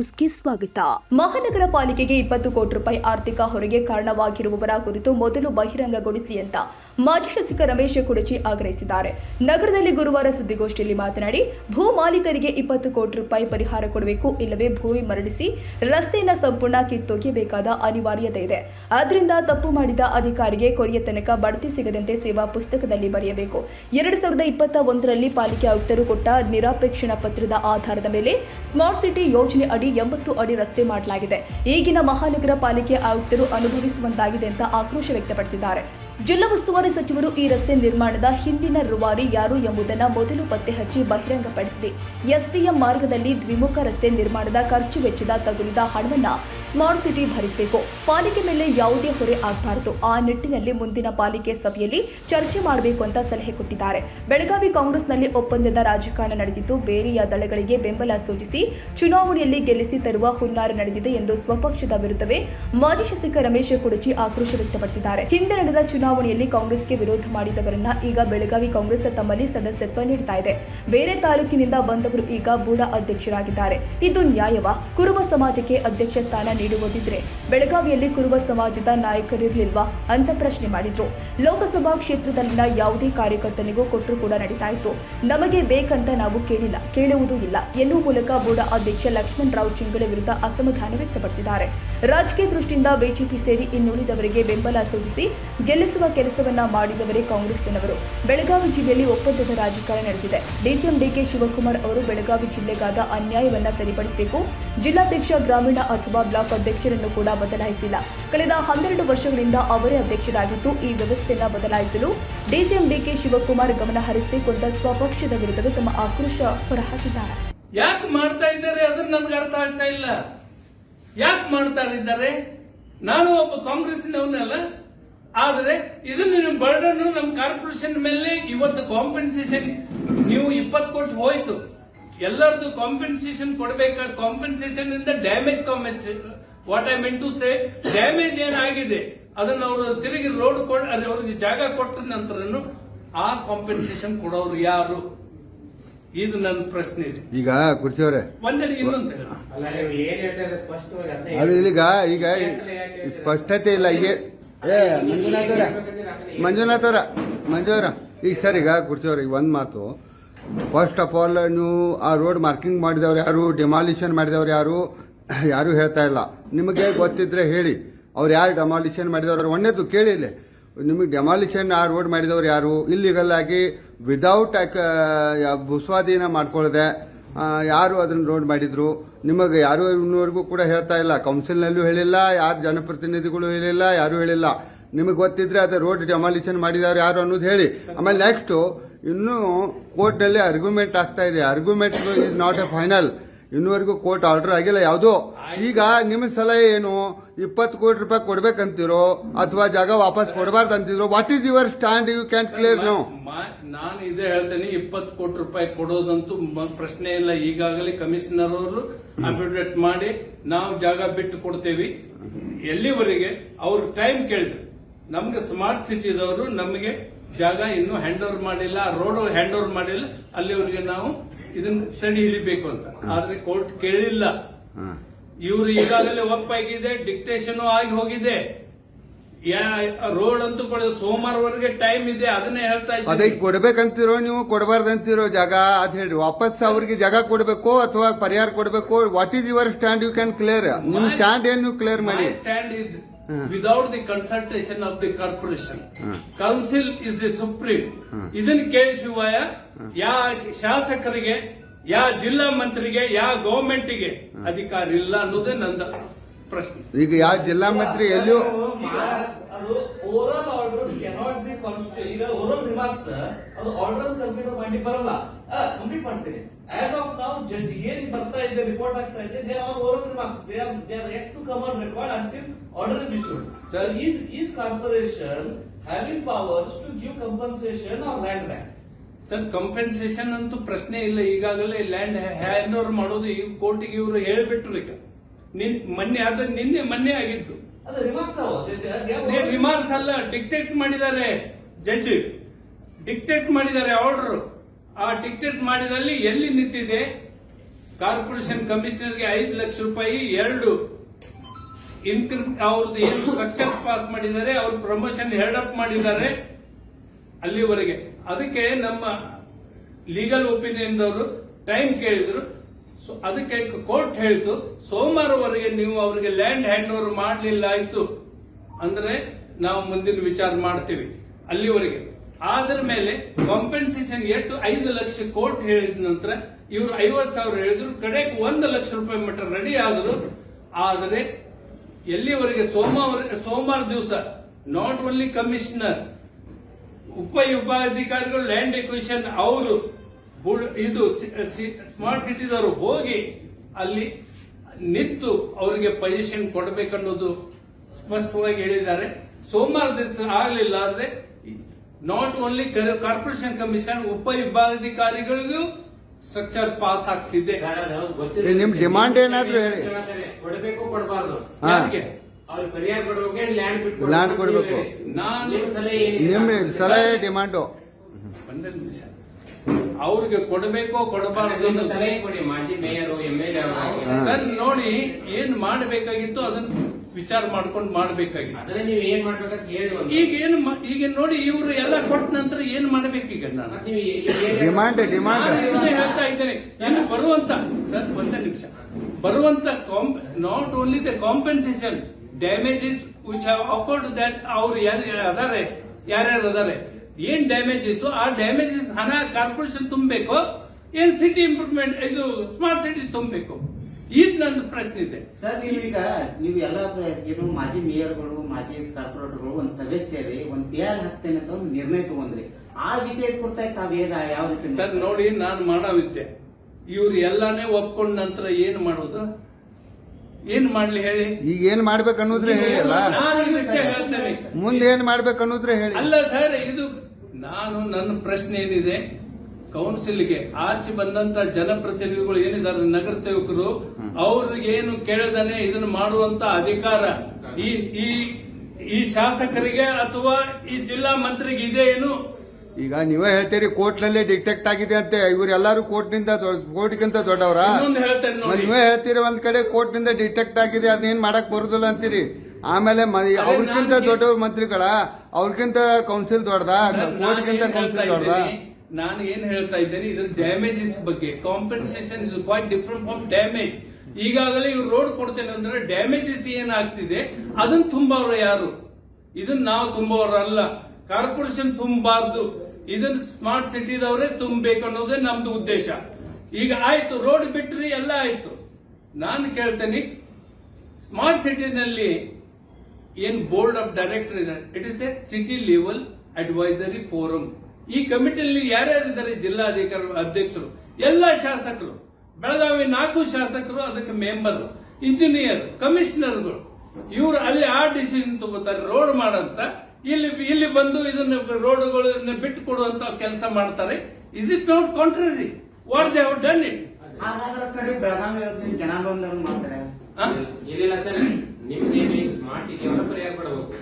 ನ್ಯೂಸ್ಗೆ ಸ್ವಾಗತ. ಮಹಾನಗರ ಪಾಲಿಕೆಗೆ ಇಪ್ಪತ್ತು ಕೋಟಿ ರೂಪಾಯಿ ಆರ್ಥಿಕ ಹೊರೆಗೆ ಕಾರಣವಾಗಿರುವವರ ಕುರಿತು ಮೊದಲು ಬಹಿರಂಗಗೊಳಿಸಿ ಅಂತ ಮಾಜಿ ಶಾಸಕ ರಮೇಶ ಕುಡಚಿ ಆಗ್ರಹಿಸಿದ್ದಾರೆ. ನಗರದಲ್ಲಿ ಗುರುವಾರ ಸುದ್ದಿಗೋಷ್ಠಿಯಲ್ಲಿ ಮಾತನಾಡಿ, ಭೂ ಮಾಲೀಕರಿಗೆ ಇಪ್ಪತ್ತು ಕೋಟಿ ರೂಪಾಯಿ ಪರಿಹಾರ ಕೊಡಬೇಕು, ಇಲ್ಲವೇ ಭೂಮಿ ಮರಳಿಸಿ ರಸ್ತೆಯನ್ನು ಸಂಪೂರ್ಣ ಕಿತ್ತೊಗೆಯಬೇಕಾದ ಅನಿವಾರ್ಯತೆ ಇದೆ. ಆದ್ರಿಂದ ತಪ್ಪು ಮಾಡಿದ ಅಧಿಕಾರಿಗೆ ಕೊರಿಯ ತನಕ ಬಡ್ತಿ ಸಿಗದಂತೆ ಸೇವಾ ಪುಸ್ತಕದಲ್ಲಿ ಬರೆಯಬೇಕು. ಎರಡು ಸಾವಿರದ ಇಪ್ಪತ್ತ ಒಂದರಲ್ಲಿ ಪಾಲಿಕೆ ಆಯುಕ್ತರು ಕೊಟ್ಟ ನಿರಾಪೇಕ್ಷಣ ಪತ್ರದ ಆಧಾರದ ಮೇಲೆ ಸ್ಮಾರ್ಟ್ ಸಿಟಿ ಯೋಜನೆ ಅಡಿ ಎಂಬತ್ತು ಅಡಿ ರಸ್ತೆ ಮಾಡಲಾಗಿದೆ. ಈಗಿನ ಮಹಾನಗರ ಪಾಲಿಕೆ ಆಯುಕ್ತರು ಅನುಭವಿಸುವಂತಾಗಿದೆ ಅಂತ ಆಕ್ರೋಶ ವ್ಯಕ್ತಪಡಿಸಿದ್ದಾರೆ. ಜಿಲ್ಲಾ ಉಸ್ತುವಾರಿ ಸಚಿವರು ಈ ರಸ್ತೆ ನಿರ್ಮಾಣದ ಹಿಂದಿನ ರುವಾರಿ ಯಾರು ಎಂಬುದನ್ನು ಮೊದಲು ಪತ್ತೆ ಹಚ್ಚಿ ಬಹಿರಂಗಪಡಿಸಿದೆ. ಎಸ್ಪಿಎಂ ಮಾರ್ಗದಲ್ಲಿ ದ್ವಿಮುಖ ರಸ್ತೆ ನಿರ್ಮಾಣದ ಖರ್ಚು ವೆಚ್ಚದ ತಗುಲಿದ ಹಣವನ್ನ ಸ್ಮಾರ್ಟ್ ಸಿಟಿ ಭರಿಸಬೇಕು. ಪಾಲಿಕೆ ಮೇಲೆ ಯಾವುದೇ ಹೊರೆ ಆಗಬಾರದು. ಆ ನಿಟ್ಟಿನಲ್ಲಿ ಮುಂದಿನ ಪಾಲಿಕೆ ಸಭೆಯಲ್ಲಿ ಚರ್ಚೆ ಮಾಡಬೇಕು ಅಂತ ಸಲಹೆ ಕೊಟ್ಟಿದ್ದಾರೆ. ಬೆಳಗಾವಿ ಕಾಂಗ್ರೆಸ್ನಲ್ಲಿ ಒಪ್ಪಂದದ ರಾಜಕಾರಣ ನಡೆದಿದ್ದು, ಬೇರೆಯ ದಳಗಳಿಗೆ ಬೆಂಬಲ ಸೂಚಿಸಿ ಚುನಾವಣೆಯಲ್ಲಿ ಗೆಲ್ಲಿಸಿ ತರುವ ಹುನ್ನಾರ ನಡೆದಿದೆ ಎಂದು ಸ್ವಪಕ್ಷದ ವಿರುದ್ಧವೇ ಮಾಜಿ ಶಾಸಕ ರಮೇಶ್ ಕುಡಚಿ ಆಕ್ರೋಶ ವ್ಯಕ್ತಪಡಿಸಿದ್ದಾರೆ. ಹಿಂದೆ ನಡೆದ ಚುನಾವಣೆಯಲ್ಲಿ ಕಾಂಗ್ರೆಸ್ಗೆ ವಿರೋಧ ಮಾಡಿದವರನ್ನ ಈಗ ಬೆಳಗಾವಿ ಕಾಂಗ್ರೆಸ್ ತಮ್ಮಲ್ಲಿ ಸದಸ್ಯತ್ವ ನೀಡ್ತಾ ಇದೆ. ಬೇರೆ ತಾಲೂಕಿನಿಂದ ಬಂದವರು ಈಗ ಬೂಡ ಅಧ್ಯಕ್ಷರಾಗಿದ್ದಾರೆ. ಇದು ನ್ಯಾಯವ? ಕುರುಬ ಸಮಾಜಕ್ಕೆ ಅಧ್ಯಕ್ಷ ಸ್ಥಾನ ನೀಡುವುದಿದ್ರೆ ಬೆಳಗಾವಿಯಲ್ಲಿ ಕುರುಬ ಸಮಾಜದ ನಾಯಕರಿರ್ಲಿಲ್ವಾ? ಅಂತ ಪ್ರಶ್ನೆ ಮಾಡಿದ್ರು. ಲೋಕಸಭಾ ಕ್ಷೇತ್ರದಲ್ಲಿನ ಯಾವುದೇ ಕಾರ್ಯಕರ್ತನಿಗೂ ಕೊಟ್ಟರು ಕೂಡ ನಡೀತಾ ಇತ್ತು. ನಮಗೆ ಬೇಕಂತ ನಾವು ಕೇಳಿಲ್ಲ, ಕೇಳುವುದೂ ಇಲ್ಲ. ಎನ್ನುವ ಮೂಲಕ ಬೂಡ ಅಧ್ಯಕ್ಷ ಲಕ್ಷ್ಮಣ್ ರಾವ್ ಚಿಂಗಳ ವಿರುದ್ಧ ಅಸಮಾಧಾನ ವ್ಯಕ್ತಪಡಿಸಿದ್ದಾರೆ. ರಾಜಕೀಯ ದೃಷ್ಟಿಯಿಂದ ಬಿಜೆಪಿ ಸೇರಿ ಇನ್ನುಳಿದವರಿಗೆ ಬೆಂಬಲ ಸೂಚಿಸಿ ಗೆಲ್ಲಿಸುವ ಕೆಲಸವನ್ನ ಮಾಡಿದವರೇ ಕಾಂಗ್ರೆಸ್ನವರು. ಬೆಳಗಾವಿ ಜಿಲ್ಲೆಯಲ್ಲಿ ಒಪ್ಪಂದದ ರಾಜಕಾರಣ ನಡೆದಿದೆ. ಡಿಸಿಎಂ ಡಿಕೆ ಶಿವಕುಮಾರ್ ಅವರು ಬೆಳಗಾವಿ ಜಿಲ್ಲೆಗಾದ ಅನ್ಯಾಯವನ್ನ ಸರಿಪಡಿಸಬೇಕು. ಜಿಲ್ಲಾಧ್ಯಕ್ಷ, ಗ್ರಾಮೀಣ ಅಥವಾ ಬ್ಲಾಕ್ ಅಧ್ಯಕ್ಷರನ್ನು ಕೂಡ ಬದಲಾಯಿಸಿಲ್ಲ. ಕಳೆದ ಹನ್ನೆರಡು ವರ್ಷಗಳಿಂದ ಅವರೇ ಅಧ್ಯಕ್ಷರಾಗಿದ್ದು, ಈ ವ್ಯವಸ್ಥೆಯನ್ನ ಬದಲಾಯಿಸಲು ಡಿಸಿಎಂ ಡಿಕೆ ಶಿವಕುಮಾರ್ ಗಮನ ಹರಿಸಬೇಕು ಅಂತ ಸ್ವಪಕ್ಷದ ವಿರುದ್ಧ ತಮ್ಮ ಆಕ್ರೋಶ ಹೊರಹಾಕಿದ್ದಾರೆ. ಯಾಕೆ ಮಾಡ್ತಾ ಇದ್ದಾರೆ ಅದನ್ನ ನನ್ಗೆ ಅರ್ಥ ಆಗ್ತಾ ಇಲ್ಲ. ಯಾಕೆ ಮಾಡ್ತಾ ಇದ್ದಾರೆ? ನಾನು ಒಬ್ಬ ಕಾಂಗ್ರೆಸ್ನವನಲ್ಲ ಆದ್ರೆ ಇದನ್ನು ನಿಮ್ಮ ಬರ್ಡನ್ ನಮ್ಮ ಕಾರ್ಪೊರೇಷನ್ ಮೇಲೆ ಇವತ್ತು ಕಾಂಪೆನ್ಸೇಷನ್ ನೀವು ಇಪ್ಪತ್ತು ಕೋಟಿ ಹೋಯ್ತು. ಎಲ್ಲರದು ಕಾಂಪೆನ್ಸೇಷನ್ ಕೊಡಬೇಕಾದ ಕಾಂಪೆನ್ಸೇಷನ್ ಇಂದ damage compensation what I mean to say damage ಏನಾಗಿದೆ? ಅದನ್ನ ಅವರು ತಿರುಗಿ ರೋಡ್ ಕೊಡ್ ಅಲ್ಲಿ ಅವ್ರಿಗೆ ಜಾಗ ಕೊಟ್ಟ ನಂತರನು ಆ ಕಾಂಪೆನ್ಸೇಷನ್ ಕೊಡೋರು ಯಾರು? ಇದು ನನ್ನ ಪ್ರಶ್ನೆ. ಇದೆ ಈಗ ಕುರ್ಚಿಯವ್ರೆ ಒಂದೇ ಇನ್ನೊಂದು. ಈಗ ಈಗ ಸ್ಪಷ್ಟತೆ ಇಲ್ಲ ಈಗ ಏ ಮಂಜುನಾಥರ ಅವ್ರ ಮಂಜುನಾಥ್ ಅವ್ರ ಮಂಜು ಅವ್ರ ಈಗ ಸರ್, ಈಗ ಕುರ್ಚಿಯವ್ರ, ಈಗ ಒಂದು ಮಾತು. ಫಸ್ಟ್ ಆಫ್ ಆಲ್ ನೀವು ಆ ರೋಡ್ ಮಾರ್ಕಿಂಗ್ ಮಾಡಿದವ್ರು ಯಾರು? ಡಿಮಾಲಿಷನ್ ಮಾಡಿದವ್ರು ಯಾರು? ಯಾರು ಹೇಳ್ತಾ ಇಲ್ಲ. ನಿಮಗೆ ಗೊತ್ತಿದ್ರೆ ಹೇಳಿ. ಅವ್ರು ಯಾರು ಡೆಮಾಲಿಷನ್ ಮಾಡಿದವ್ರು? ಒಂದೇದು ಕೇಳಿ ಇಲ್ಲಿ. ನಿಮಗೆ ಡೆಮಾಲಿಷನ್ ಆ ರೋಡ್ ಮಾಡಿದವ್ರು ಯಾರು? ಇಲ್ಲಿಗಲ್ಲಾಗಿ ವಿದೌಟ್ ಭೂಸ್ವಾಧೀನ ಮಾಡ್ಕೊಳ್ಳದೆ ಯಾರು ಅದನ್ನು ರೋಡ್ ಮಾಡಿದ್ರು? ನಿಮಗೆ ಯಾರು ಇನ್ನೂವರೆಗೂ ಕೂಡ ಹೇಳ್ತಾ ಇಲ್ಲ. ಕೌನ್ಸಿಲ್ನಲ್ಲೂ ಹೇಳಿಲ್ಲ, ಯಾರು ಜನಪ್ರತಿನಿಧಿಗಳು ಹೇಳಿಲ್ಲ, ಯಾರು ಹೇಳಿಲ್ಲ. ನಿಮಗೆ ಗೊತ್ತಿದ್ರೆ ಅದು ರೋಡ್ ಡೆಮಾಲಿಷನ್ ಮಾಡಿದವ್ರು ಯಾರು ಅನ್ನೋದು ಹೇಳಿ. ಆಮೇಲೆ ನೆಕ್ಸ್ಟು ಇನ್ನೂ ಕೋರ್ಟ್ನಲ್ಲಿ ಅರ್ಗ್ಯುಮೆಂಟ್ ಆಗ್ತಾ ಇದೆ. Argument is not a final ಇನ್ನೂವರೆಗೂ court order ಆಗಿಲ್ಲ ಯಾವುದೋ? ಈಗ ನಿಮ್ಮ ಸಲಹೆ ಏನು? ಇಪ್ಪತ್ತು ಕೋಟಿ ರೂಪಾಯಿ ಕೊಡ್ಬೇಕಂತಿರೋ ಅಥವಾ ಜಾಗ ವಾಪಸ್ ಕೊಡಬಾರ್ದು ಅಂತಿದ್ರು what is your stand you can clear no ನಾನು ಇದೇ ಹೇಳ್ತೇನೆ ಇಪ್ಪತ್ತು ಕೋಟಿ ರೂಪಾಯಿ ಕೊಡೋದಂತೂ ಪ್ರಶ್ನೆ ಇಲ್ಲ. ಈಗಾಗಲೇ ಕಮಿಷನರ್ ಅವರು ಅಫಿಡೇಟ್ ಮಾಡಿ ನಾವು ಜಾಗ ಬಿಟ್ಟು ಕೊಡ್ತೇವೆ. ಎಲ್ಲಿವರೆಗೆ? ಅವ್ರು ಟೈಮ್ ಕೇಳಿದ್ರು. ನಮ್ಗೆ ಸ್ಮಾರ್ಟ್ ಸಿಟಿದವರು ನಮಗೆ ಜಾಗ ಇನ್ನೂ ಹ್ಯಾಂಡ್ ಓವರ್ ಮಾಡಿಲ್ಲ ರೋಡ್ ಹ್ಯಾಂಡ್ ಓವರ್ ಮಾಡಿಲ್ಲ ಅಲ್ಲಿವರೆಗೆ ನಾವು ಇದನ್ನ ತಡಿ ಹಿಡಿಬೇಕು ಅಂತ. ಆದ್ರೆ ಕೋರ್ಟ್ ಕೇಳಿಲ್ಲ. ಇವರು ಈಗಾಗಲೇ ಒಪ್ಪಾಗಿದೆ ಡಿಕ್ಟೇಷನ್ ಆಗಿ ಹೋಗಿದೆ. ರೋಡ್ ಅಂತೂ ಕೊಡ ಸೋಮವಾರವರೆಗೆ ಟೈಮ್ ಇದೆ ಅದನ್ನೇ ಹೇಳ್ತಾ ಅದೇ ಇದ್ದೀನಿ ಕೊಡ್ಬೇಕಂತಿರೋ ನೀವು ಕೊಡಬಾರ್ದಂತಿರೋ ಜಾಗ ಅದ್ ಹೇಳಿ ವಾಪಸ್ ಅವ್ರಿಗೆ ಜಾಗ ಕೊಡಬೇಕು ಅಥವಾ ಪರಿಹಾರ ಕೊಡಬೇಕು? What is your stand you can clear ನಿಮ್ ಸ್ಟ್ಯಾಂಡ್ ಏನು ಕ್ಲಿಯರ್ ಮಾಡಿ? Stand Hmm. Without the consultation of the corporation. Council is the supreme supreme. ಇದನ್ನ ಕೇಳಿಸುವ ಯಾ ಶಾಸಕರಿಗೆ ಯಾ ಜಿಲ್ಲಾ ಮಂತ್ರಿಗೆ ಯಾ ಗವರ್ಮೆಂಟ್ಗೆ ಅಧಿಕಾರ ಇಲ್ಲ ಅನ್ನೋದೇ ನಂದ ಪ್ರಶ್ನೆ. ಈಗ ಯಾವ ಜಿಲ್ಲಾ ಮಂತ್ರಿ ಎಲ್ಲಿಯೂ ಅದು oral orders cannot be constitute ಈಗ ಓರಲ್ ರಿಮಾರ್ಕ್ಸ್ ಅದು ಆರ್ಡರ್ ಕನ್ಸಿಡರ್ ಮಾಡಿ ಬರಲ್ಲ. ಕಂಪ್ಲೀಟ್ ಮಾಡ್ತೀನಿ. ಆಸ್ ಆಫ್ ನೌ ಜಡ್ಜ್ ಏನ್ ಬರ್ತಾ ಇದೆ ರಿಪೋರ್ಟ್ ಆಗ್ತಾ ಇದೆ they are oral remarks they are they are yet to come on record until order is issued sir is is corporation having powers to give compensation or land bank sir compensation ಅಂತೂ ಪ್ರಶ್ನೆ ಇಲ್ಲ. ಈಗಾಗಲೇ land hand over ಮಾಡೋದು ಈ ಕೋರ್ಟಿಗೆ ಇವರು ಹೇಳ್ಬಿಟ್ರು ಈಗ. ನಿನ್ ಮೊನ್ನೆ ಅದ ನಿನ್ನೆ ಮೊನ್ನೆ ಆಗಿತ್ತು. ಅದು ರಿಮಾರ್ಕ್ಸ್ ಅವ. ರಿಮಾರ್ಕ್ಸ್ ಅಲ್ಲ ಡಿಕ್ಟೇಟ್ ಮಾಡಿದ್ದಾರೆ. ಜಡ್ಜ್ ಡಿಕ್ಟೇಟ್ ಮಾಡಿದ್ದಾರೆ ಆರ್ಡರ್ ಆ ಟಿಕೆಟ್ ಮಾಡಿದಲ್ಲಿ ಎಲ್ಲಿ ನಿಂತಿದೆ? ಕಾರ್ಪೊರೇಷನ್ ಕಮಿಷನರ್ಗೆ ಐದು ಲಕ್ಷ ರೂಪಾಯಿ, ಎರಡು ಇನ್ಕ್ರಿಮ್ ಅವ್ರದ್ದು ಏನು ಸ್ಟ್ರಕ್ಚರ್ ಪಾಸ್ ಮಾಡಿದ್ದಾರೆ, ಅವ್ರ ಪ್ರಮೋಷನ್ ಹೆಲ್ಡಪ್ ಮಾಡಿದ್ದಾರೆ ಅಲ್ಲಿವರೆಗೆ. ಅದಕ್ಕೆ ನಮ್ಮ ಲೀಗಲ್ ಒಪಿನಿಯನ್ ಅವರು ಟೈಮ್ ಕೇಳಿದ್ರು. ಅದಕ್ಕೆ ಕೋರ್ಟ್ ಹೇಳಿತು, ಸೋಮವಾರವರೆಗೆ ನೀವು ಅವರಿಗೆ ಲ್ಯಾಂಡ್ ಹ್ಯಾಂಡ್ ಓವರ್ ಮಾಡಲಿಲ್ಲ ಆಯ್ತು. ಅಂದ್ರೆ ನಾವು ಮುಂದಿನ ವಿಚಾರ ಮಾಡ್ತೀವಿ. ಅಲ್ಲಿವರೆಗೆ. ಅದರ ಮೇಲೆ ಕಾಂಪೆನ್ಸೇಷನ್ ಎಷ್ಟು ಐದು ಲಕ್ಷ ಕೋರ್ಟ್ ಹೇಳಿದ ನಂತರ ಇವರು ಐವತ್ತು ಸಾವಿರ ಹೇಳಿದ್ರು, ಕಡೆಗೆ ಒಂದು ಲಕ್ಷ ರೂಪಾಯಿ ಮಟ್ಟ ರೆಡಿ ಆದರು. ಆದರೆ ಎಲ್ಲಿವರೆಗೆ ಸೋಮವಾರ ಸೋಮವಾರ ದಿವಸ ನಾಟ್ ಓನ್ಲಿ ಕಮಿಷನರ್ ಉಪ ವಿಭಾಗಾಧಿಕಾರಿಗಳು ಲ್ಯಾಂಡ್ ಎಕ್ವಿಷನ್ ಅವರು ಇದು ಸ್ಮಾರ್ಟ್ ಸಿಟಿದವರು ಹೋಗಿ ಅಲ್ಲಿ ನಿಂತು ಅವರಿಗೆ ಪೊಸಿಷನ್ ಕೊಡಬೇಕನ್ನೋದು ಸ್ಪಷ್ಟವಾಗಿ ಹೇಳಿದ್ದಾರೆ. ಸೋಮವಾರ ದಿವಸ ಆಗಲಿಲ್ಲ ಆದ್ರೆ ನಾಟ್ ಓನ್ಲಿ ಕಾರ್ಪೊರೇಷನ್ ಕಮಿಷನ್ ಉಪ ವಿಭಾಗಾಧಿಕಾರಿಗಳಿಗೂ ಸ್ಟ್ರಕ್ಚರ್ ಪಾಸ್ ಆಗ್ತಿದೆ. ನಿಮ್ ಡಿಮಾಂಡ್ ಏನಾದ್ರೂ ಹೇಳಿ. ಕೊಡಬೇಕು ಕೊಡಬಾರ್ದು. ಲ್ಯಾಂಡ್ ಕೊಡಬೇಕು. ನಾನು- ನಿಮ್ಮ ಸಲಹೆ ಏನಿದೆ? ನಿಮ್ ಸಲಹೆ ಡಿಮಾಂಡು ಒಂದೇ ನಿಮಿಷ. ಅವ್ರಿಗೆ ಕೊಡಬೇಕೋ ಕೊಡಬಾರದು ನಿಮ್ಮ ಅನ್ನೋದು ಸಲಹೆ ಕೊಡಿ ಮಾಜಿ mayor M L A sir ನೋಡಿ ಏನ್ ಮಾಡಬೇಕಾಗಿತ್ತು ಅದನ್ನ ವಿಚಾರ ಮಾಡ್ಕೊಂಡು ಮಾಡ್ಬೇಕಾಗಿತ್ತು. ಅಂದ್ರೆ ನೀವು ಏನ್ ಮಾಡ್ಬೇಕಂತ ಹೇಳಿ ಈಗ ಏನು ಮಾ- ಈಗ ನೋಡಿ ಇವರು ಎಲ್ಲ ಕೊಟ್ಟ ನಂತರ ಏನ್ ಮಾಡ್ಬೇಕೀಗ ನಾನು? ಮತ್ತ್ ನೀವು ಏ- ಏನ್ ಡಿಮಾಂಡ್ ಡಿಮಾಂಡ್ ನಾನು ಇದನ್ನೇ ಹೇಳ್ತಾ ಇದ್ದೇನೆ. ಇನ್ನು ಬರುವಂತ ಸರ್ ಒಂದೇ ನಿಮಿಷ. ಬರುವಂತ not only the compensation damages which have account that ಅವ್ರು ಯಾರು ಅದಾರೆ ಯಾರ್ಯಾರು ಅದಾರೆ ಏನ್ ಡ್ಯಾಮೇಜಸ್ ಆ ಡ್ಯಾಮೇಜಸ್ ಹಣ ಕಾರ್ಪೊರೇಷನ್ ತುಂಬಬೇಕು ಏನ್ ಸಿಟಿ ಇಂಪ್ರೂವ್ಮೆಂಟ್ ಇದು ಸ್ಮಾರ್ಟ್ ಸಿಟಿ ತುಂಬಬೇಕು. ಇದು ನನ್ನ ಪ್ರಶ್ನೆ ಇದೆ. ಸರ್ ನೀವೀಗ ನೀವು ಎಲ್ಲ ಏನು ಮಾಜಿ ಮೇಯರ್ಗಳು ಮಾಜಿ ಕಾರ್ಪೊರೇಟರ್ಗಳು ಒಂದು ಸಭೆ ಸೇರಿ ಒಂದು ಪಿ ಎಲ್ ಹಾಕ್ತೇನೆ ಅಂತ ಒಂದು ನಿರ್ಣಯ ತಗೊಂಡ್ರಿ. ಆ ವಿಷಯ ಕುರಿತಾಗಿ ತಾವ್ ಯಾವ ರೀತಿ ಸರ್ ನೋಡಿ ನಾನು ಮಾಡವಿದ್ದೆ. ಇವ್ರು ಎಲ್ಲಾನೇ ಒಪ್ಕೊಂಡ ನಂತರ ಏನ್ ಮಾಡೋದು? ಏನ್ ಮಾಡ್ಲಿ ಹೇಳಿ? ಈಗ ಏನ್ ಮಾಡ್ಬೇಕು ಅನ್ನೋದ್ರೆ ಹೇಳಿ ಅಲ್ಲ? ನಾನು ಇದಕ್ಕೆ ಹೇಳ್ತೇನೆ. ಮುಂದೆ ಏನ್ ಮಾಡ್ಬೇಕು ಅನ್ನೋದ್ರೆ ಹೇಳಿ. ಅಲ್ಲ ಸರ್ ಇದು ನಾನು ನನ್ನ ಪ್ರಶ್ನೆ ಏನಿದೆ? ಕೌನ್ಸಿಲ್ಗೆ ಆರಿಸಿ ಬಂದಂತ ಜನಪ್ರತಿನಿಧಿಗಳು ಏನಿದ್ದಾರೆ ನಗರ ಸೇವಕರು ಅವ್ರಿಗೆ ಏನು ಕೇಳದನೆ ಇದನ್ನ ಮಾಡುವಂತ ಅಧಿಕಾರ ಈ ಈ ಈ ಶಾಸಕರಿಗೆ ಅಥವಾ ಈ ಜಿಲ್ಲಾ ಮಂತ್ರಿಗೆ ಇದೆ ಏನು? ಈಗ ನೀವೇ ಹೇಳ್ತೀರಿ ಕೋರ್ಟ್ನಲ್ಲಿ ಡಿಟೆಕ್ಟ್ ಆಗಿದೆ ಅಂತೆ. ಇವರೆಲ್ಲರೂ ಕೋರ್ಟ್ನಿಂದ ಕೋರ್ಟ್ಗಿಂತ ದೊಡ್ಡವರ? ಇನ್ನೊಂದು ಹೇಳ್ತೇನೆ ನೋಡಿ. ನೀವೇ ಹೇಳ್ತೀರಿ ಒಂದ್ ಕಡೆ ಕೋರ್ಟ್ನಿಂದ ಡಿಟೆಕ್ಟ್ ಆಗಿದೆ ಅದನ್ನೇನ್ ಮಾಡಕ್ ಬರುದಿಲ್ಲ ಅಂತೀರಿ. ಆಮೇಲೆ ಅವ್ರಿಗಿಂತ ದೊಡ್ಡ ಮಂತ್ರಿಗಳ? ಅವ್ರಿಗಿಂತ ಕೌನ್ಸಿಲ್ ದೊಡ್ಡದ? ಕೋರ್ಟ್ಗಿಂತ ಕೌನ್ಸಿಲ್ ದೊಡ್ಡದ? ನಾನು ಏನ್ ಹೇಳ್ತಾ ಇದ್ದೇನೆ, ಇದ್ರ ಡ್ಯಾಮೇಜಸ್ ಬಗ್ಗೆ. Compensation is quite different from damage ಈಗಾಗಲೇ ಇವ್ರು ರೋಡ್ ಕೊಡ್ತೇನೆ ಅಂದ್ರೆ ಡ್ಯಾಮೇಜಸ್ ಏನಾಗ್ತಿದೆ ಅದನ್ನ ತುಂಬವ್ರ ಯಾರು? ಇದನ್ನ ನಾವು ತುಂಬವರಲ್ಲ ಕಾರ್ಪೊರೇಷನ್ ತುಂಬಾರ್ದು. ಇದನ್ನ ಸ್ಮಾರ್ಟ್ ಸಿಟಿದವರೇ ತುಂಬಬೇಕು ಅನ್ನೋದೇ ನಮ್ದು ಉದ್ದೇಶ. ಈಗ ಆಯ್ತು ರೋಡ್ ಬಿಟ್ರಿ ಎಲ್ಲ ಆಯ್ತು. ನಾನು ಕೇಳ್ತೇನೆ ಸ್ಮಾರ್ಟ್ ಸಿಟಿನಲ್ಲಿ ಏನ್ ಬೋರ್ಡ್ ಆಫ್ ಡೈರೆಕ್ಟರ್ ಇದೆ. It is a city level advisory forum ಈ ಕಮಿಟಿಯಲ್ಲಿ ಯಾರ್ಯಾರಿದ್ದಾರೆ ಜಿಲ್ಲಾಧಿಕಾರಿ ಅಧ್ಯಕ್ಷರು? ಎಲ್ಲ ಶಾಸಕರು. ಬೆಳಗಾವಿ ನಾಲ್ಕು ಶಾಸಕರು ಅದಕ್ಕೆ ಮೆಂಬರ್ ಇಂಜಿನಿಯರ್ ಕಮಿಷನರ್ಗಳು. ಇವರು ಅಲ್ಲಿ ಆ ಡಿಸಿಷನ್ ತಗೋತಾರೆ ರೋಡ್ ಮಾಡಂತ. ಇಲ್ಲಿ ಇಲ್ಲಿ ಬಂದು ಇದನ್ನ ರೋಡ್ಗಳನ್ನ ಬಿಟ್ಟು ಕೊಡುವಂತ ಕೆಲಸ ಮಾಡ್ತಾರೆ. Is it not contrary what they have done it ಹಾಗಾದ್ರೆ ಸರಿ ಬೆಳಗಾವಿ ಜನಾಂದೋಲನ ಮಾಡ್ತಾರೆ. ಇಲ್ಲ ಸರ್. ನಿಮ್ಗೆ ಸ್ಮಾರ್ಟ್ ಸಿಟಿ ಅವರ ಪರಿಹಾರ ಕೊಡಬೇಕು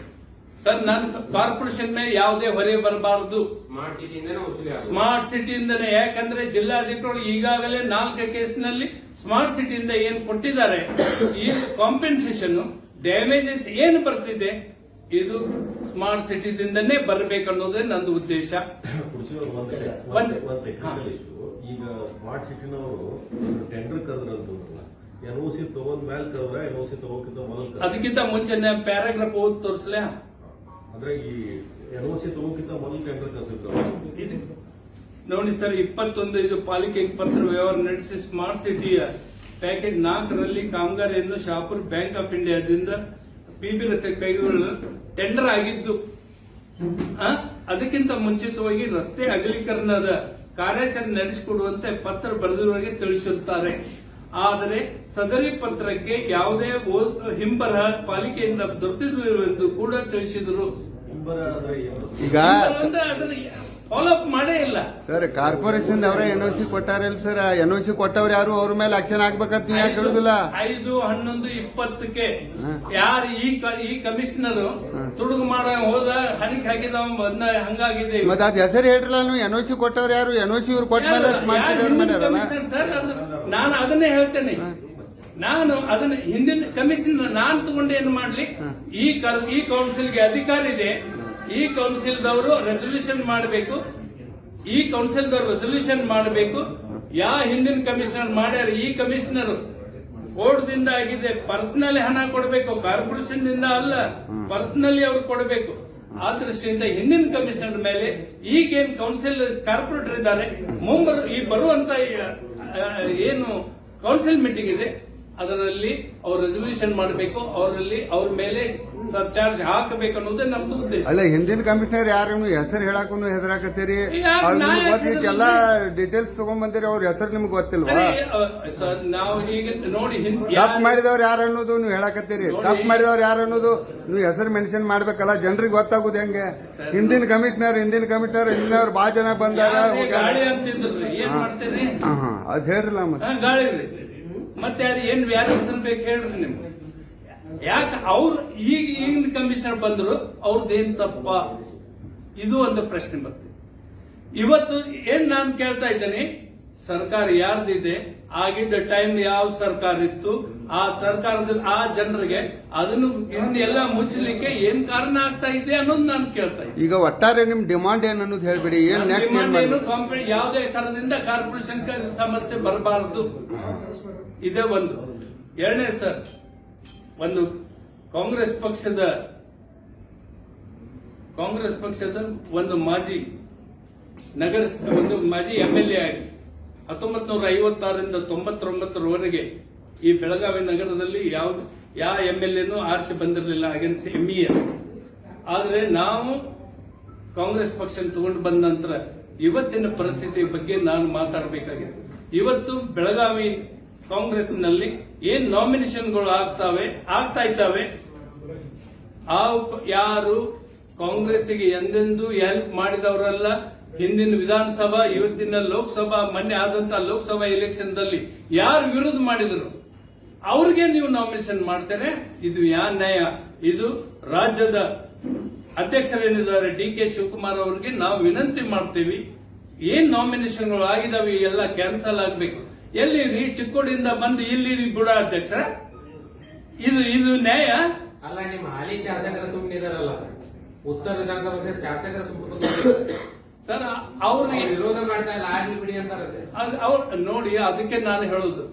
ಸರ್ ನಾನು ಕಾರ್ಪೊರೇಷನ್ ಮೇಲೆ ಯಾವುದೇ ಹೊರೆ ಬರಬಾರದು. ಸ್ಮಾರ್ಟ್ ಸಿಟಿಯಿಂದನೇ ಯಾಕಂದ್ರೆ ಜಿಲ್ಲಾಧಿಕಾರಿಗಳು ಈಗಾಗಲೇ ನಾಲ್ಕು ಕೇಸ್ನಲ್ಲಿ ಸ್ಮಾರ್ಟ್ ಸಿಟಿಯಿಂದ ಏನ್ ಕೊಟ್ಟಿದ್ದಾರೆ? ಈ ಕಾಂಪೆನ್ಸೇಷನ್ ಡ್ಯಾಮೇಜಸ್ ಏನು ಬರ್ತಿದೆ? ಇದು ಸ್ಮಾರ್ಟ್ ಸಿಟಿದಿಂದನೇ ಬರಬೇಕನ್ನೋದೇ ನಂದು ಉದ್ದೇಶ. ಈಗ ಸ್ಮಾರ್ಟ್ ಸಿಟಿನವರು ಟೆಂಡರ್ ಕರೆದ್ರಂತ ಎನ್ ಓ ಸಿ ತಗೊಂಡ್ ಮೇಲೆ ಕರೆದ್ರೆ ಎನ್ ಓ ಸಿ ತಗೋಕಿಂತ ಮೊದಲು ಅದಕ್ಕಿಂತ ಮುಂಚೆ ಪ್ಯಾರಾಗ್ರಾಫ್ ಓದ್ ತೋರಿಸ್ಲಾ. ನೋಡಿ ಸರ್, ಇಪ್ಪತ್ತೊಂದು ಇದು ಪಾಲಿಕೆ ಪತ್ರ ವ್ಯವಹಾರ ನಡೆಸಿ ಸ್ಮಾರ್ಟ್ ಸಿಟಿಯ ಪ್ಯಾಕೇಜ್ ನಾಲ್ಕರಲ್ಲಿ ಕಾಮಗಾರಿಯನ್ನು ಶಾಪುರ್ ಬ್ಯಾಂಕ್ ಆಫ್ ಇಂಡಿಯಾದಿಂದ ಪಿಬಿ ರಸ್ತೆ ಕೈಗೊಳ್ಳಲು ಟೆಂಡರ್ ಆಗಿದ್ದು? ಅದಕ್ಕಿಂತ ಮುಂಚಿತವಾಗಿ ರಸ್ತೆ ಅಗಲೀಕರಣದ ಕಾರ್ಯಾಚರಣೆ ನಡೆಸಿಕೊಡುವಂತೆ ಪತ್ರ ಬರೆದಿರುವ ತಿಳಿಸಿರುತ್ತಾರೆ ಆದರೆ ಸದರಿ ಪತ್ರಕ್ಕೆ ಯಾವುದೇ ಹಿಂಬರಹ ಪಾಲಿಕೆಯಿಂದ ದೊರೆತಿರಲಿಲ್ಲವೆಂದು ಕೂಡ ತಿಳಿಸಿದರು. ಹಿಂಬರ ಅಂದ್ರೆ ಏನು? ಈಗ ಅಂದ್ರೆ ಅದನ್ನ ಫಾಲೋ ಅಪ್ ಮಾಡೇ ಇಲ್ಲ. ಸರ್ ಕಾರ್ಪೊರೇಷನ್ ಅವರೇ ಎನ್ ಓ ಸಿ ಕೊಟ್ಟಾರಲ್ಲ ಸರ್ ಸಿ ಕೊಟ್ಟವ್ರು ಯಾರು? ಅವ್ರ ಮೇಲೆ ಆಕ್ಷನ್ ಆಗ್ಬೇಕಂತ ನೀವು ಯಾಕೆ ಹೇಳುದಿಲ್ಲ? ಐದು ಹನ್ನೊಂದು ಇಪ್ಪತ್ತಕ್ಕೆ. ಯಾರು ಈ ಕ- ಈ ಕಮಿಷನರ್ ತುಡುಗು ಮಾಡ ಹೋದ ಹಣಿಕ್ ಹಾಕಿದ ಬಂದ ಹಂಗಾಗಿದೆ. ಮತ್ತೆ ಅದ್ ಹೆಸರು ಹೇಳ್ರಲ್ಲ ನೀವು? ಎನ್ ಓ ಸಿ ಕೊಟ್ಟವ್ರು ಯಾರು? ಎನ್ ಓ ಸಿ ಇವ್ರು ಕೊಟ್ಟ ಮೇಲೆ ಯಾರು- ಹಿಂದಿನ ಮಾಡ್ಯಾರಲ್ಲ ಕಮಿಷನರ್ ಸರ್? ಅದು ನಾನು ಅದನ್ನೇ ಹೇಳ್ತೇನೆ. ನಾನು ಅದನ್ನ ಹಿಂದಿನ ಕಮಿಷನ್ ನಾನ್ ತಗೊಂಡು ಏನು ಮಾಡ್ಲಿ? ಈ ಕ- ಈ ಕೌನ್ಸಿಲ್ಗೆ ಅಧಿಕಾರ ಇದೆ. ಈ ಕೌನ್ಸಿಲ್ದವರು ರೆಸೊಲ್ಯೂಷನ್ ಮಾಡಬೇಕು. ಈ ಕೌನ್ಸಿಲ್ದವರು ರೆಸೊಲ್ಯೂಷನ್ ಮಾಡಬೇಕು. ಯಾ ಹಿಂದಿನ ಕಮಿಷನರ್ ಮಾಡ್ಯಾರ, ಈ ಕಮಿಷನರ್ ದಿಂದ ಆಗಿದೆ. ಪರ್ಸನಲಿ ಹಣ ಕೊಡಬೇಕು. ಕಾರ್ಪೊರೇಷನ್ ದಿಂದ ಅಲ್ಲ. ಪರ್ಸನಲಿ ಅವ್ರು ಕೊಡಬೇಕು. ಆ ದೃಷ್ಟಿಯಿಂದ ಹಿಂದಿನ ಕಮಿಷನರ್ ಮೇಲೆ ಈಗೇನ್ ಕೌನ್ಸಿಲ್ ಕಾರ್ಪೊರೇಟರ್ ಇದ್ದಾರೆ, ಮುಂಬರು ಈ ಬರುವಂತ ಏನು ಕೌನ್ಸಿಲ್ ಮೀಟಿಂಗ್ ಇದೆ ಅದರಲ್ಲಿ ಅವ್ರು ರೆಸೊಲ್ಯೂಷನ್ ಮಾಡಬೇಕು ಅವರಲ್ಲಿ ಅವ್ರ ಮೇಲೆ ಸರ್ಚಾರ್ಜ್ ಹಾಕಬೇಕು ಅನ್ನೋದೇ ನಮ್ದು ಉದ್ದೇಶ. ಅಲ್ಲ ಹಿಂದಿನ ಕಮಿಷನರ್ ಯಾರು ಹೆಸರು ಹೇಳಕ್ಕೂ ಹೆದರಾಕತ್ತೀರಿ? ಎಲ್ಲ ಡೀಟೇಲ್ಸ್ ತಗೊಂಡ್ ಬಂದಿರಿ ಅವ್ರ ಹೆಸರು ನಿಮ್ಗೆ ಗೊತ್ತಿಲ್ವಾ? ಸರ್, ನಾವು ಈಗ ನೋಡಿ ತಪ್ಪು ಮಾಡಿದವ್ರು ಯಾರು ಅನ್ನೋದು ನೀವು ಹೇಳಕತ್ತೀರಿ. ತಪ್ಪು ಮಾಡಿದವ್ರು ಯಾರು ಅನ್ನೋದು ನೀವು ಹೆಸರು ಮೆನ್ಷನ್ ಮಾಡ್ಬೇಕಲ್ಲ ಜನರಿಗೆ ಗೊತ್ತಾಗುದು ಹೆಂಗೆ? ಹಿಂದಿನ ಕಮಿಷನರ್ ಹಿಂದಿನ ಕಮಿಷನರ್ ಹಿಂದಿನವ್ರು ಬಹಳ ಜನ ಬಂದಾರ. ಗಾಳಿ ಅಂತಿದ್ರು ಏನ್ ಮಾಡ್ತೀರಿ? ಹಾ, ಹಾ, ಅದ್ ಹೇಳ್ರಲ್ಲ ಮತ್ತೆ. ಗಾಳಿ ಮತ್ತೆ ಅದು ಏನ್ ವ್ಯಾಲ್ಯೂ ಹೆಸರು ಬೇಕು ಹೇಳ್ರಿ ನಿಮ್ಗೆ. ಯಾಕೆ ಅವ್ರು ಈಗ ಈಗಿನ ಕಮಿಷನರ್ ಬಂದ್ರು ಅವ್ರದ್ದೇನ್ ತಪ್ಪ? ಇದು ಒಂದು ಪ್ರಶ್ನೆ ಬರ್ತದೆ ಇವತ್ತು ಏನ್ ನಾನು ಕೇಳ್ತಾ ಇದ್ದೇನೆ ಸರ್ಕಾರ ಯಾರ್ದಿದೆ ಆಗಿದ್ದ ಟೈಮ್ ಯಾವ ಸರ್ಕಾರ ಇತ್ತು ಆ ಸರ್ಕಾರದ ಆ ಜನರಿಗೆ ಅದನ್ನು ಇದನ್ನೆಲ್ಲ ಮುಚ್ಚಲಿಕ್ಕೆ ಏನ್ ಕಾರಣ ಆಗ್ತಾ ಇದೆ ಅನ್ನೋದು ನಾನು ಕೇಳ್ತಾ ಇದ್ದೀನಿ. ಈಗ ಒಟ್ಟಾರೆ ನಿಮ್ ಡಿಮಾಂಡ್ ಏನ್ ಅನ್ನೋದು ಹೇಳ್ಬಿಡಿ ಏನ್ ಕಂಪನಿ ಯಾವುದೇ ತರದಿಂದ ಕಾರ್ಪೊರೇಷನ್ ಸಮಸ್ಯೆ ಬರಬಾರದು. ಇದೇ ಒಂದು. ಎರಡನೇ ಸರ್ ಒಂದು ಕಾಂಗ್ರೆಸ್ ಪಕ್ಷದ ಕಾಂಗ್ರೆಸ್ ಪಕ್ಷದ ಒಂದು ಮಾಜಿ ನಗರ ಒಂದು ಮಾಜಿ ಎಂ ಎಲ್ ಎ ಆಗಿ. ಹತ್ತೊಂಬತ್ ನೂರ ಐವತ್ತಾರರಿಂದ ತೊಂಬತ್ತೊಂಬತ್ತರವರೆಗೆ ಈ ಬೆಳಗಾವಿ ನಗರದಲ್ಲಿ ಯಾವ ಯಾವ ಎಂ ಎಲ್ ಎನೂ ಆರಿಸಿ ಬಂದಿರಲಿಲ್ಲ ಅಗೇನ್ಸ್ಟ್ ಎಂ ಇ ಆದರೆ ನಾವು ಕಾಂಗ್ರೆಸ್ ಪಕ್ಷ ತಗೊಂಡು ಬಂದ ನಂತರ ಇವತ್ತಿನ ಪರಿಸ್ಥಿತಿ ಬಗ್ಗೆ ನಾನು ಮಾತಾಡಬೇಕಾಗಿದೆ ಇವತ್ತು ಬೆಳಗಾವಿ ಕಾಂಗ್ರೆಸ್ನಲ್ಲಿ ಏನ್ ನಾಮಿನೇಷನ್ಗಳು ಆಗ್ತಾವೆ, ಆಗ್ತಾ ಇದ್ದಾವೆ? ಆ ಯಾರು ಕಾಂಗ್ರೆಸ್ಗೆ ಎಂದೆಂದೂ ಹೆಲ್ಪ್ ಮಾಡಿದವರಲ್ಲ ಹಿಂದಿನ ವಿಧಾನಸಭಾ, ಇವತ್ತಿನ ಲೋಕಸಭಾ, ಮೊನ್ನೆ ಆದಂತ ಲೋಕಸಭಾ ಎಲೆಕ್ಷನ್ ದಲ್ಲಿ ಯಾರು ವಿರೋಧ ಮಾಡಿದ್ರು? ಅವ್ರಿಗೆ ನೀವು ನಾಮಿನೇಷನ್ ಮಾಡ್ತೇನೆ. ಇದು ಯಾ ನ್ಯಾಯ? ಇದು ರಾಜ್ಯದ ಅಧ್ಯಕ್ಷರೇನಿದ್ದಾರೆ ಡಿ ಕೆ ಶಿವಕುಮಾರ್ ಅವರಿಗೆ ನಾವು ವಿನಂತಿ ಮಾಡ್ತೀವಿ. ಏನ್ ನಾಮಿನೇಷನ್ಗಳು ಆಗಿದಾವೆ ಎಲ್ಲ ಕ್ಯಾನ್ಸಲ್ ಆಗ್ಬೇಕು. ಎಲ್ಲಿ ರೀ? ಚಿಕ್ಕೋಡಿಯಿಂದ ಬಂದು ಇಲ್ಲಿ ಬುಡ ಅಧ್ಯಕ್ಷ. ಇದು ಇದು ನ್ಯಾಯ? ಅಲ್ಲ, ನಿಮ್ಮ ಹಾಲಿ ಶಾಸಕರ ಸುಮ್ಮನಿದಾರಲ್ಲ ಸರ್. ಉತ್ತರ ವಿಧಾನಸಭೆ ಶಾಸಕರ ಸುಮ್ಮನೆ ಸರ್ ಅವ್ರಿಗೆ ವಿರೋಧ ಮಾಡ್ತಾ ಇಲ್ಲ ಆಗ್ಲಿ ಬಿಡಿ ಅಂತಾರೆ ಅವ್ರ್ ನೋಡಿ ಅದಕ್ಕೆ ನಾನು ಹೇಳುದು.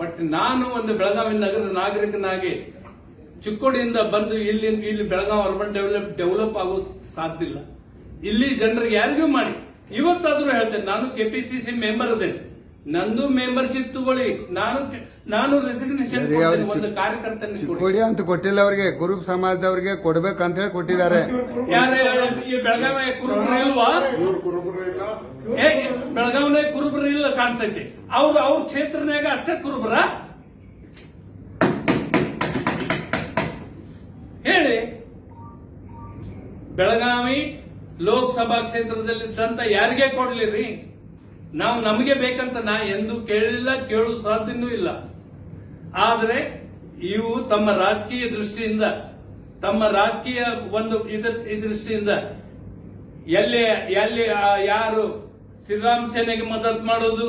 ಬಟ್ ನಾನು ಒಂದು ಬೆಳಗಾವಿ ನಗರ ನಾಗರಿಕನಾಗಿ ಚಿಕ್ಕೋಡಿಯಿಂದ ಬಂದು ಇಲ್ಲಿ ಇಲ್ಲಿ ಬೆಳಗಾವಿ ಅರ್ಬನ್ ಡೆವಲಪ್ ಡೆವಲಪ್ ಆಗೋ ಸಾಧ್ಯ ಇಲ್ಲ. ಇಲ್ಲಿ ಜನರಿಗೆ ಯಾರಿಗೂ ಮಾಡಿ. ಇವತ್ತಾದ್ರೂ ಹೇಳ್ತೇನೆ ನಾನು ಕೆಪಿಸಿಸಿ ಮೆಂಬರ್ ಅದೇನೆ ನಂದು ಮೆಂಬರ್ಶಿಪ್ ತಗೊಳ್ಳಿ. ನಾನು ನಾನು ರೆಸಿಗ್ನೇಷನ್ ಒಂದು ಕಾರ್ಯಕರ್ತನಿಗೆ ಕಾರ್ಯಕರ್ತನ ಕೊಡಿ. ಅಂತ ಕೊಟ್ಟಿಲ್ಲ ಅವ್ರಿಗೆ. ಕುರುಬ ಸಮಾಜದವ್ರಿಗೆ ಕೊಡ್ಬೇಕಂತ ಹೇಳಿ ಕೊಟ್ಟಿದ್ದಾರೆ. ಯಾರೇ ಈ ಬೆಳಗಾವಿ ಕುರುಬ್ರ ಇಲ್ವಾ ಕುರುಬರು ಇಲ್ಲ. ಕಾಣ್ತೈತಿ. ಅವ್ರ ಅವ್ರ ಕ್ಷೇತ್ರನಾಗ ಅಷ್ಟೇ ಕುರುಬರ? ಹೇಳಿ. ಬೆಳಗಾವಿ ಲೋಕಸಭಾ ಕ್ಷೇತ್ರದಲ್ಲಿದ್ದಂತ ಯಾರಿಗೆ ಕೊಡ್ಲಿರಿ? ನಾವು ನಮಗೆ ಬೇಕಂತ ನಾ ಎಂದು ಕೇಳಿಲ್ಲ ಕೇಳುವ ಸಾಧ್ಯನೂ ಇಲ್ಲ. ಆದರೆ ಇವು ತಮ್ಮ ರಾಜಕೀಯ ದೃಷ್ಟಿಯಿಂದ, ತಮ್ಮ ರಾಜಕೀಯ ಒಂದು ಇದರ ದೃಷ್ಟಿಯಿಂದ ಎಲ್ಲಿ ಎಲ್ಲಿ ಯಾರು ಶ್ರೀರಾಮ್ ಸೇನೆಗೆ ಮದತ್ ಮಾಡೋದು,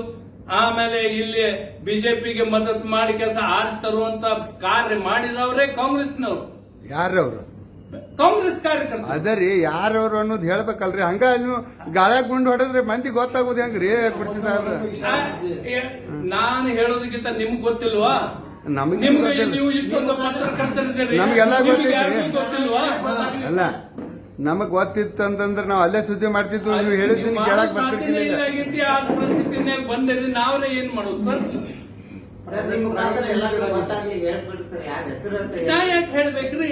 ಆಮೇಲೆ ಇಲ್ಲಿ ಬಿಜೆಪಿಗೆ ಮದತ್ ಮಾಡಿ ಕೆಲಸ ಆರಿಸಿ ತರುವಂತ ಕಾರ್ಯ ಮಾಡಿದವರೇ ಕಾಂಗ್ರೆಸ್ನವರು. ಯಾರವ್ರು ಕಾಂಗ್ರೆಸ್ ಕಾರ್ಯಕರ್ತ ಅದರಿ ಯಾರವ್ರು ಅನ್ನೋದು ಹೇಳ್ಬೇಕಲ್ರಿ. ಹಂಗ ನೀವು ಗಾಳ್ಯಾಗ ಗುಂಡು ಹೊಡೆದ್ರೆ ಮಂದಿ ಗೊತ್ತಾಗೋದು ಹೆಂಗ್ರಿ? ರೀ ನಾನು ಹೇಳೋದಕ್ಕಿಂತ ನಿಮ್ಗೆ ಗೊತ್ತಿಲ್ವಾ? ನಮಗೆ ನಿಮ್ಗೆ. ನೀವು ಇಷ್ಟೊಂದು ಪತ್ರಕರ್ತರಿದ್ದೀರಿ. ನಮ್ಗೆಲ್ಲ ನಿಮ್ಗೆ ಗೊತ್ತೈತ್ರಿ. ಯಾರಿಗೂ ಗೊತ್ತಿಲ್ವಾ? ಅಲ್ಲ ನಮಗ್ ಗೊತ್ತಿತ್ತು ಅಂತಂದ್ರೆ ನಾವು ಅಲ್ಲೇ ಸುದ್ದಿ ಮಾಡ್ತಿದ್ವಿ ನೀವು ಹೇಳಿದ್ದೀನಿ ನೀವು ಕೇಳಕ್ ಬರ್ತಿರ್ಲಿಲ್ಲ ಆ ನಾವ್ರೆ ಏನ್ ಮಾಡೋದು ಸರ್? ಸರ್ ನಿಮ್ಮ ಮುಖಾಂತರ ಎಲ್ಲರಿಗೂ ಗೊತ್ತಾಗ್ಲಿ ಹೇಳ್ಬಿಡ್ರಿ ಸರ್. ಯಾರ ಹೆಸರು ಅಂತ ನಾ ಯಾಕೆ ಹೇಳ್ಬೇಕ್ರಿ?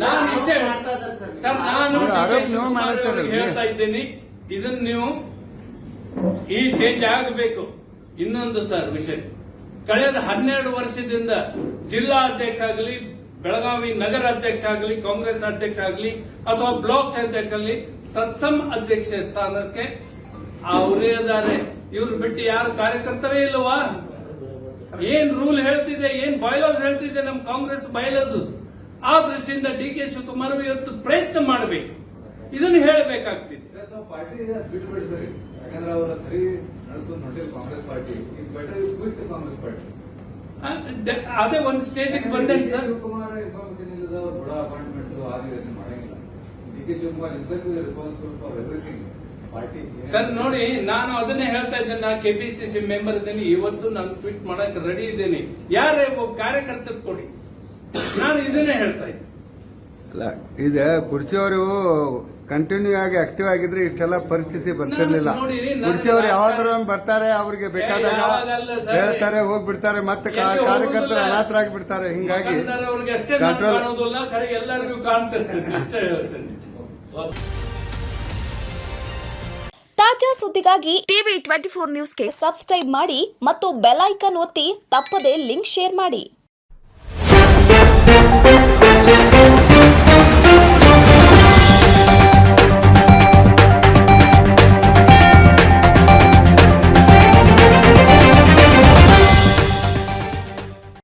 ನಾನು ಇಷ್ಟೇ ಸರ್. ನಾನು ಹೇಳ್ತಾ ಇದ್ದೀನಿ. ಇದನ್ನ ನೀವು ಈ ಚೇಂಜ್ ಆಗಬೇಕು. ಇನ್ನೊಂದು ಸರ್ ವಿಷಯ. ಕಳೆದ ಹನ್ನೆರಡು ವರ್ಷದಿಂದ ಜಿಲ್ಲಾ ಅಧ್ಯಕ್ಷ ಆಗಲಿ ಬೆಳಗಾವಿ ನಗರ ಅಧ್ಯಕ್ಷ ಆಗಲಿ ಕಾಂಗ್ರೆಸ್ ಅಧ್ಯಕ್ಷ ಆಗಲಿ ಅಥವಾ ಬ್ಲಾಕ್ ಅಧ್ಯಕ್ಷ ಆಗಲಿ ತತ್ಸಮ್ ಅಧ್ಯಕ್ಷ ಸ್ಥಾನಕ್ಕೆ ಅವರೇ ಇದ್ದಾರೆ. ಇವ್ರು ಬಿಟ್ಟು ಯಾರು ಕಾರ್ಯಕರ್ತರೇ ಇಲ್ಲವಾ? ಏನ್ ರೂಲ್ ಹೇಳ್ತಿದೆ ಏನ್ ಬಯಲಾಸ್ ಹೇಳ್ತಿದೆ ನಮ್ ಕಾಂಗ್ರೆಸ್ ಬಯಲಾಸ್ ಆ ದೃಷ್ಟಿಯಿಂದ ಡಿ ಕೆ ಶಿವಕುಮಾರ್ ಇವತ್ತು ಪ್ರಯತ್ನ ಮಾಡಬೇಕು. ಇದನ್ನು ದ- ಅದೇ ಒಂದು ಸ್ಟೇಜಿಗೆ ಬಂದೇನೆ ಸರ್. ಶಿವಕುಮಾರ್ ಇನ್ಫಾರ್ಮೇಶನ್ ಇಲ್ಲದ ಅವ್ರು ಬುಡ ಅಪಾಯಿಂಟ್ಮೆಂಟ್ ಆ ರೀತಿ ಮಾಡಂಗಿಲ್ಲ D K Shivakumar responsible for everything sir ನೋಡಿ ನಾನು ಅದನ್ನೇ ಹೇಳ್ತಾ ಇದ್ದೇನೆ. ನಾನು ಕೆಪಿಸಿಸಿ ಮೆಂಬರ್ ಇದ್ದೇನೆ. ಇವತ್ತು ನಾನು ಟ್ವೀಟ್ ಮಾಡಕ್ ರೆಡಿ ಇದ್ದೇನೆ. ಯಾರೇ ಒಬ್ಬ ಕಾರ್ಯಕರ್ತರು ಕೊಡಿ. ನಾನು ಇದನ್ನೇ ಹೇಳ್ತಾ ಅಲ್ಲ ಇದೆ ಕುರ್ಚಿಯವರು ಕಂಟಿನ್ಯೂ ಆಗಿ ಆಕ್ಟಿವ್ ಆಗಿದ್ರೆ ಇಷ್ಟೆಲ್ಲ ಪರಿಸ್ಥಿತಿ ಬರ್ತಿರ್ಲಿಲ್ಲ. ಕುರ್ಚಿಯವರು ರಾಜಕಾರಣ- ಬರ್ತಾರೆ ಅವ್ರಿಗೆ ಬೇಕಾದಾಗ ಹೇಳ್ತಾರೆ ಹೋಗ್ಬಿಡ್ತಾರೆ ಮತ್ತೆ ಕಾರ್ಯಕರ್ತರು. ಅನಾಥರಾಗಿ ಬಿಡ್ತಾರೆ ಹಿಂಗಾಗಿ ಕಂಟ್ರೋಲ್ ಎಲ್ಲರಿಗೂ ತಾಜಾ ಸುದ್ದಿಗಾಗಿ ಟಿವಿ ಟ್ವೆಂಟಿ ಫೋರ್ ನ್ಯೂಸ್ಗೆ ಸಬ್ಸ್ಕ್ರೈಬ್ ಮಾಡಿ ಮತ್ತು ಬೆಲ್ ಐಕನ್ ಒತ್ತಿ ತಪ್ಪದೇ ಲಿಂಕ್ ಶೇರ್ ಮಾಡಿ. Thank you.